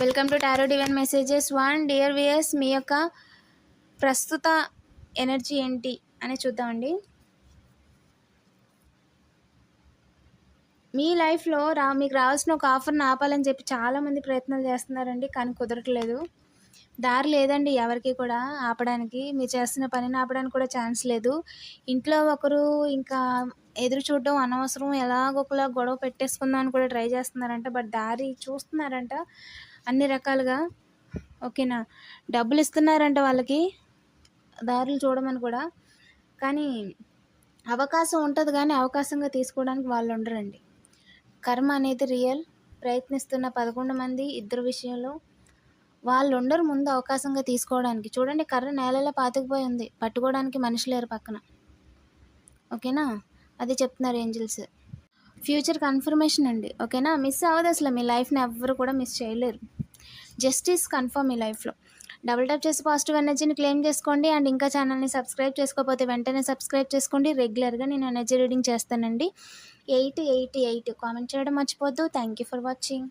Welcome to tarot divine messages one dear viewers మీ యొక్క ప్రస్తుత energy ఏంటి అని చూద్దామండి. మీ లైఫ్లో రా మీకు రావాల్సిన ఒక ఆఫర్ని ఆపాలని చెప్పి చాలామంది ప్రయత్నాలు చేస్తున్నారండి కానీ కుదరట్లేదు. దారి లేదండి ఎవరికి కూడా ఆపడానికి. మీరు చేస్తున్న పనిని ఆపడానికి కూడా ఛాన్స్ లేదు. ఇంట్లో ఒకరు ఇంకా ఎదురు చూడడం అనవసరం ఎలాగొకలా గొడవ పెట్టేసుకుందాం అని కూడా ట్రై చేస్తున్నారంట. బట్ దారి చూస్తున్నారంట అన్ని రకాలుగా. ఓకేనా? డబ్బులు ఇస్తున్నారంట వాళ్ళకి దారులు చూడమని కూడా. కానీ అవకాశం ఉంటుంది కానీ అవకాశంగా తీసుకోవడానికి వాళ్ళు ఉండరండి. కర్మ అనేది రియల్. ప్రయత్నిస్తున్న పదకొండు మంది ఇద్దరు విషయంలో వాళ్ళు ఉండరు ముందు అవకాశంగా తీసుకోవడానికి. చూడండి కర్ర నేలలో పాతుకుపోయి ఉంది. పట్టుకోవడానికి మనిషి లేరు పక్కన. ఓకేనా? అది చెప్తున్నారు ఏంజిల్స్. ఫ్యూచర్ కన్ఫర్మేషన్ అండి ఓకేనా? మిస్ అవ్వదు అసలు మీ లైఫ్ని ఎవ్వరు కూడా మిస్ చేయలేరు. జస్టిస్ కన్ఫర్మ్ మీ లైఫ్లో. డబుల్ టాప్ చేసి పాజిటివ్ ఎనర్జీని క్లెయిమ్ చేసుకోండి అండ్ ఇంకా ఛానల్ని సబ్స్క్రైబ్ చేసుకోకపోతే వెంటనే సబ్స్క్రైబ్ చేసుకోండి. రెగ్యులర్గా నేను ఎనర్జీ రీడింగ్ చేస్తానండి. Eight eight eight. కామెంట్ చేయడం మర్చిపోద్దు థ్యాంక్ యూ ఫర్ వాచింగ్.